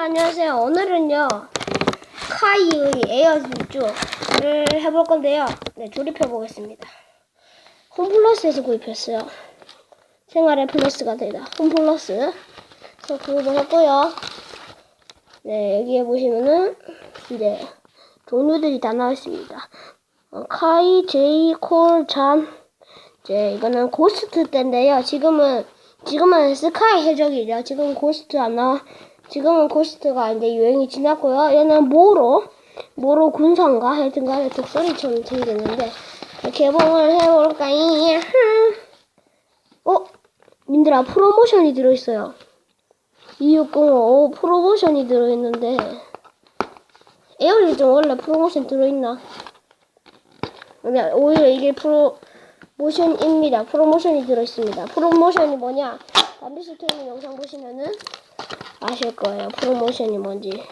안녕하세요. 오늘은요 카이의 에어 질주를 해볼 건데요. 네, 조립해 보겠습니다. 홈플러스에서 구입했어요. 생활의 플러스가 되다. 홈플러스. 그래서 구입을 했고요. 네, 여기에 보시면은 이제 종류들이 다 나와 있습니다. 어, 카이, 제이, 콜, 잔. 이제 이거는 고스트 때인데요. 지금은 지금은 스카이 해적이죠. 지금 고스트 안 나와. 지금은 고스트가 이제 유행이 지났고요. 얘는 모로, 모로 군상가 하여튼간에 독소리처럼 생겼는데 개봉을 해볼까요? 어? 민들아 프로모션이 들어있어요. 2605 프로모션이 들어있는데 에어리 좀 원래 프로모션 들어있나? 오히려 이게 프로모션입니다. 프로모션이 들어있습니다. 프로모션이 뭐냐? 담비스토리 영상 보시면은 아실 거예요. 프로모션이 뭔지.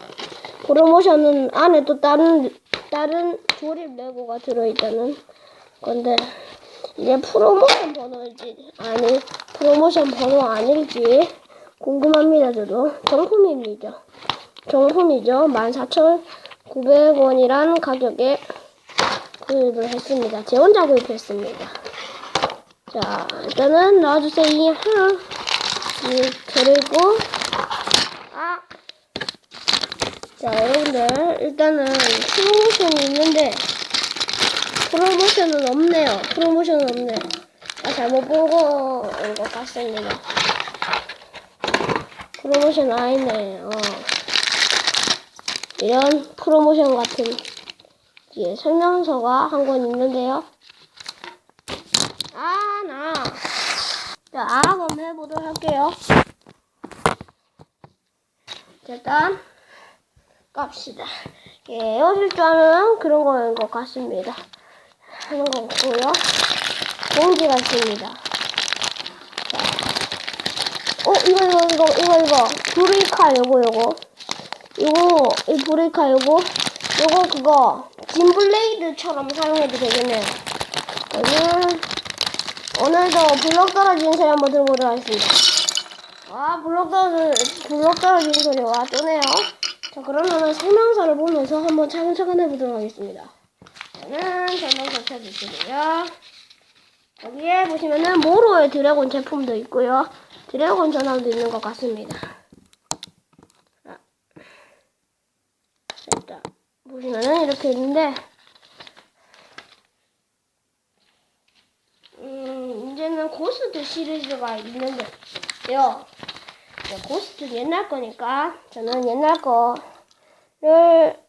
프로모션은 안에 또 다른 다른 조립 레고가 들어있다는 건데 이게 프로모션 번호일지 아니 프로모션 번호 아닐지 궁금합니다. 저도 정품입니다. 정품이죠. 14,900원이란 가격에 구입을 했습니다. 제 혼자 구입했습니다. 자, 일단은. 이 그리고 아, 자 여러분들 일단은 프로모션이 있는데 프로모션은 없네요. 프로모션은 없네. 아 잘못 본거인 것 같습니다. 프로모션 아니네. 어. 이런 프로모션 같은 예, 설명서가 한 권 있는데요. 아, 나. 자, 알아보 한번 해보도록 할게요. 자, 일단, 깝시다. 예, 헤어질 줄 아는 그런 거인 것 같습니다. 하는 거 같고요. 공지가 있습니다. 자. 어, 이거, 이거, 이거, 이거, 이거. 브레이카, 요거, 요거. 요거, 이 브레이카, 요거. 요거, 그거. 진블레이드처럼 사용해도 되겠네요. 저는, 오늘도 블럭 떨어지는 소리 한번 들어보도록 하겠습니다. 아, 블럭 떨어지는, 블럭 떨어지는 소리 와, 또네요. 자, 그러면은 설명서를 보면서 한번 차근차근 해보도록 하겠습니다. 저는 설명서 펴주시고요. 여기에 보시면은 모로의 드래곤 제품도 있고요. 드래곤 전화도 있는 것 같습니다. 자, 일단 보시면은 이렇게 있는데 음, 이제는 고스트 시리즈가 있는데 요. 네, 고스트 옛날 거니까 저는 옛날 거를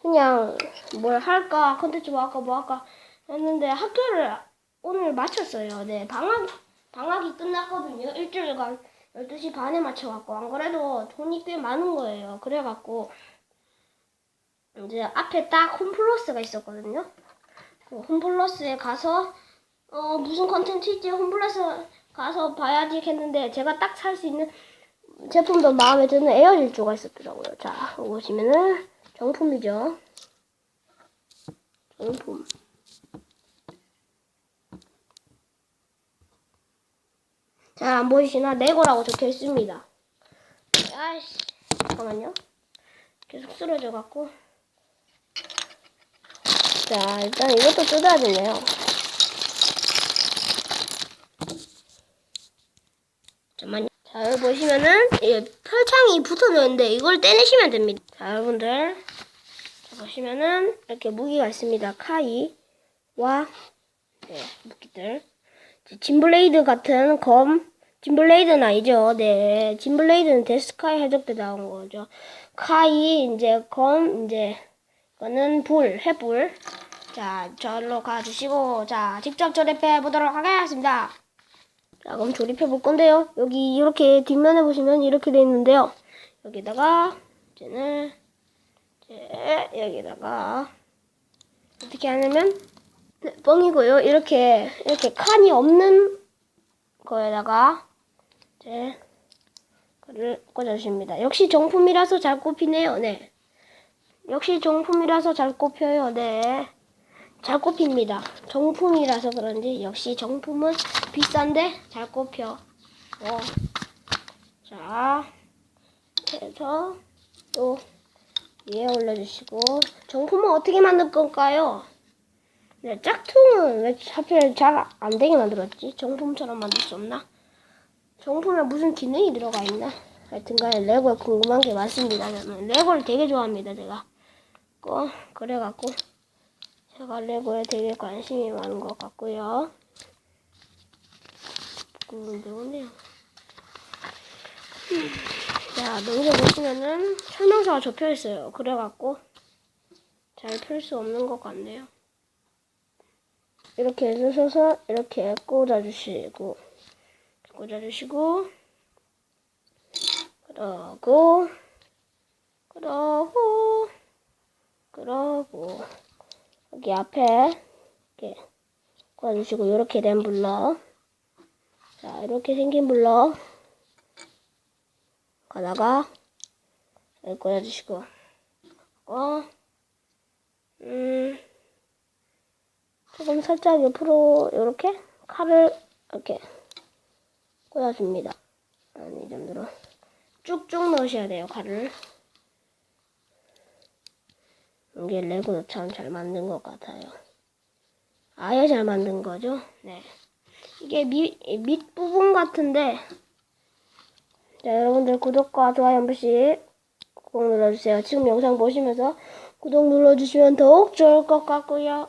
그냥 뭘 할까 컨텐츠 뭐 할까 뭐 할까 했는데 학교를 오늘 마쳤어요. 네 방학 방학이 끝났거든요. 일주일간 12시 반에 맞춰갖고 안 그래도 돈이 꽤 많은 거예요. 그래갖고 이제 앞에 딱 홈플러스가 있었거든요. 그 홈플러스에 가서 어 무슨 컨텐츠 있지 홈플러스 가서 봐야지 했는데 제가 딱 살 수 있는 제품도 마음에 드는 에어질주가 있었더라고요. 자 보시면은 정품이죠. 정품. 잘 안 보이시나 네고라고 적혀 있습니다. 아이씨 잠깐만요. 계속 쓰러져 갖고. 자 일단 이것도 뜯어야 되네요. 잠깐만요. 자, 여기 보시면은 이 펼창이 붙어져 있는데 이걸 떼내시면 됩니다. 자, 여러분들. 자, 보시면은 이렇게 무기가 있습니다. 카이와 네, 무기들. 이제 진블레이드 같은 검. 진블레이드는 아니죠. 네. 진블레이드는 데스카이 해적 때 나온 거죠. 카이 이제 검 이제 이거는 불, 해불. 자, 절로 가주시고 자, 직접 조립해 보도록 하겠습니다. 자, 그럼 조립해 볼 건데요. 여기 이렇게 뒷면에 보시면 이렇게 돼 있는데요. 여기다가 이제는 이제 여기다가 어떻게 하냐면 네, 뻥이고요. 이렇게 이렇게 칸이 없는 거에다가 이제 그를 꽂아주십니다. 역시 정품이라서 잘 꼽히네요. 네. 역시 정품이라서 잘 꼽혀요. 네. 잘 꼽힙니다. 정품이라서 그런지 역시 정품은 비싼데 잘 꼽혀. 어. 자, 그래서 또 위에 올려주시고 정품은 어떻게 만들 건가요? 네, 짝퉁은 왜 하필 잘 안 되게 만들었지? 정품처럼 만들 수 없나? 정품에 무슨 기능이 들어가 있나? 하여튼간에 레고에 궁금한 게 많습니다. 레고를 되게 좋아합니다. 제가 어, 그래갖고 제가 레고에 되게 관심이 많은 것 같고요. 궁금해요. 자, 여기 보시면은 설명서가 접혀 있어요. 그래갖고 잘펼수 없는 것 같네요. 이렇게 해주셔서 이렇게 꽂아주시고 꽂아주시고 그러고 그러고 그러고 여기 앞에 이렇게 꽂아주시고 이렇게 된 블럭 자 이렇게 생긴 블럭 가다가 여기 꽂아주시고 어, 음, 조금 살짝 옆으로 이렇게 칼을 이렇게 꽂아줍니다. 한이 정도로 쭉쭉 넣으셔야 돼요 칼을. 이게 레고도 참 잘 만든 것 같아요. 아예 잘 만든 거죠? 네. 이게 밑, 밑 부분 같은데 자, 여러분들 구독과 좋아요 한 번씩 꼭 눌러주세요. 지금 영상 보시면서 구독 눌러주시면 더욱 좋을 것 같고요.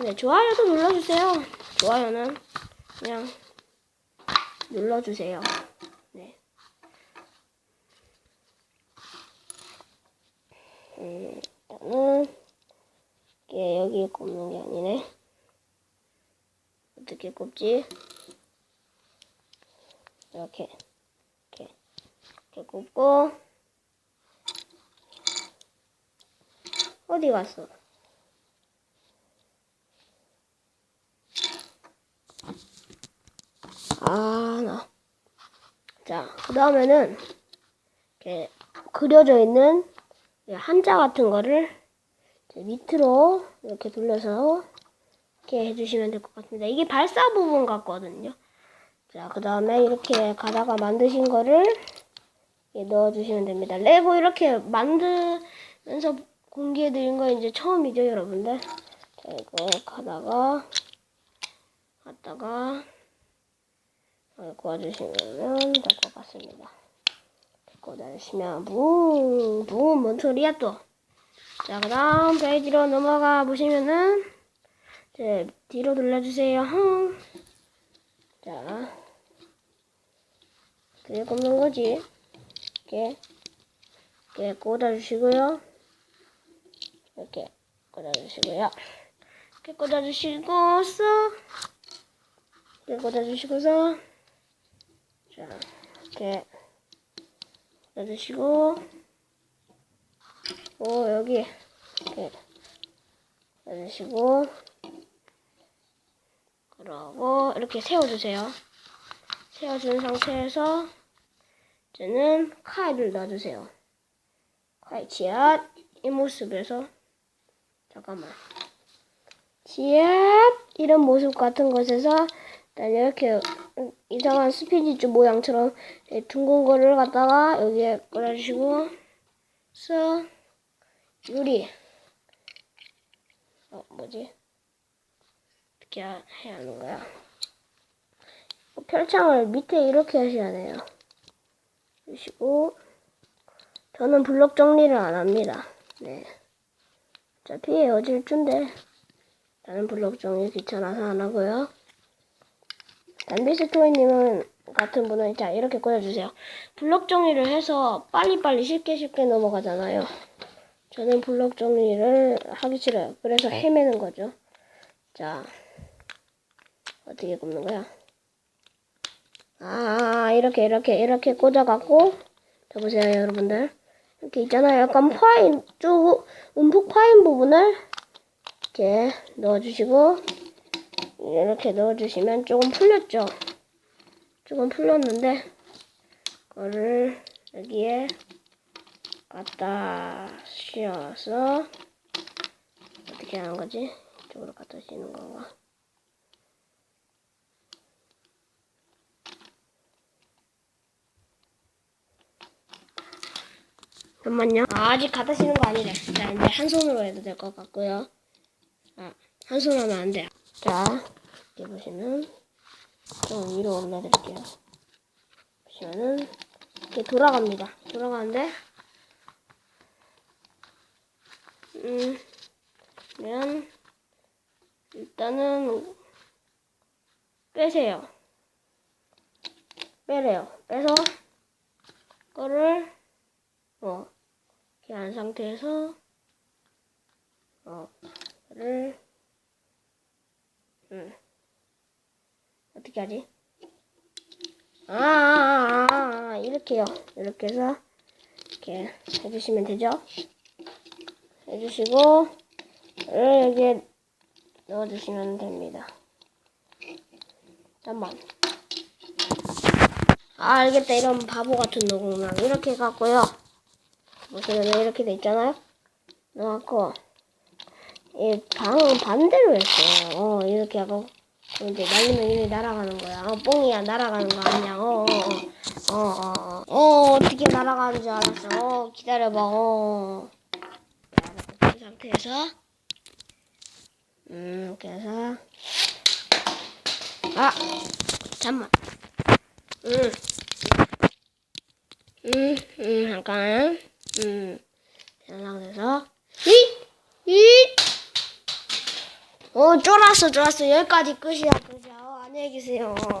네, 좋아요도 눌러주세요. 좋아요는 그냥 눌러주세요. 네. 음, 일단은 이게 여기 꼽는 게 아니네. 어떻게 꼽지? 이렇게. 이렇게, 이렇게 굽고 어디 갔어? 아, 나. 자, 그 다음에는 이렇게 그려져 있는 이 한자 같은 거를 밑으로 이렇게 돌려서 이렇게 해주시면 될 것 같습니다. 이게 발사 부분 같거든요. 자, 그 다음에 이렇게 가다가 만드신 거를 넣어주시면 됩니다. 레고 이렇게 만들면서 공개해드린 거 이제 처음이죠, 여러분들. 자, 이거 가다가, 갔다가, 이렇게 꽂아주시면 될 것 같습니다. 이렇게 꽂아주시면, 붕, 붕, 뭔 소리야 또. 자, 그 다음 페이지로 넘어가 보시면은, 이제 뒤로 돌려주세요. 흥. 자, 그게 꼽는 거지. 이렇게, 이렇게 꽂아주시고요. 이렇게 꽂아주시고요. 이렇게 꽂아주시고서, 이렇게 꽂아주시고서, 자, 이렇게 꽂아주시고, 오, 여기, 꽂아주시고, 그러고 이렇게 세워주세요. 세워준 상태에서 이제는 카이를 넣어주세요. 카이 지압 이 모습에서. 잠깐만. 지압 이런 모습 같은 곳에서 일단 이렇게 이상한 스피디주 모양처럼 둥근 거를 갖다가 여기에 꽂아주시고 서 유리 어 뭐지 어떻게 해야 하는 거야? 어, 별창을 밑에 이렇게 하셔야 돼요. 그리고 저는 블록 정리를 안 합니다. 네. 어차피 어질 준데 나는 블록 정리 귀찮아서 안 하고요. 단비스토이님은 같은 분은 자 이렇게 꽂아주세요. 블록 정리를 해서 빨리빨리 쉽게 쉽게 넘어가잖아요. 저는 블록 정리를 하기 싫어요. 그래서 헤매는 거죠. 자, 어떻게 굽는 거야? 아, 이렇게, 이렇게, 이렇게 꽂아갖고, 자, 보세요, 여러분들. 이렇게 있잖아요. 약간 파인, 쭉, 움푹 파인 부분을 이렇게 넣어주시고, 이렇게 넣어주시면 조금 풀렸죠? 조금 풀렸는데, 그거를 여기에 갖다 씌워서, 어떻게 하는 거지? 이쪽으로 갖다 씌우는 건가? 잠깐만요. 아, 아직 갖다 쓰는 거 아니래. 자, 이제 한 손으로 해도 될 것 같고요. 아, 한 손 하면 안 돼요. 자, 여기 보시면 좀 위로 올려드릴게요. 보시면은 이렇게 돌아갑니다. 돌아가는데 음, 그러면 일단은 빼세요. 빼래요. 빼서 거를 어 이렇게 한 상태에서 어 거를 음 어떻게 하지? 아, 아, 아, 아, 이렇게요. 이렇게 해서 이렇게 해주시면 되죠. 해주시고 을 여기에 넣어주시면 됩니다. 잠만. 아 알겠다 이런 바보 같은 녹음랑 이렇게 해갖고요 보시면 이렇게 돼 있잖아요 넣어갖고 이 방은 반대로 했어요 어 이렇게 하고 이제 날리면 이미 날아가는 거야. 어 뽕이야 날아가는 거 아니야. 어어어어 어 어, 어, 어, 어떻게 날아가는 줄 알았어. 어 기다려봐. 어 이 상태에서. 음 해서. 아 잠만. 음. 음, 음, 잠깐. 음, 연락돼서. 이, 이. 어, 쫄았어, 쫄았어. 여기까지 끝이야, 끝이야. 어, 안녕히 계세요.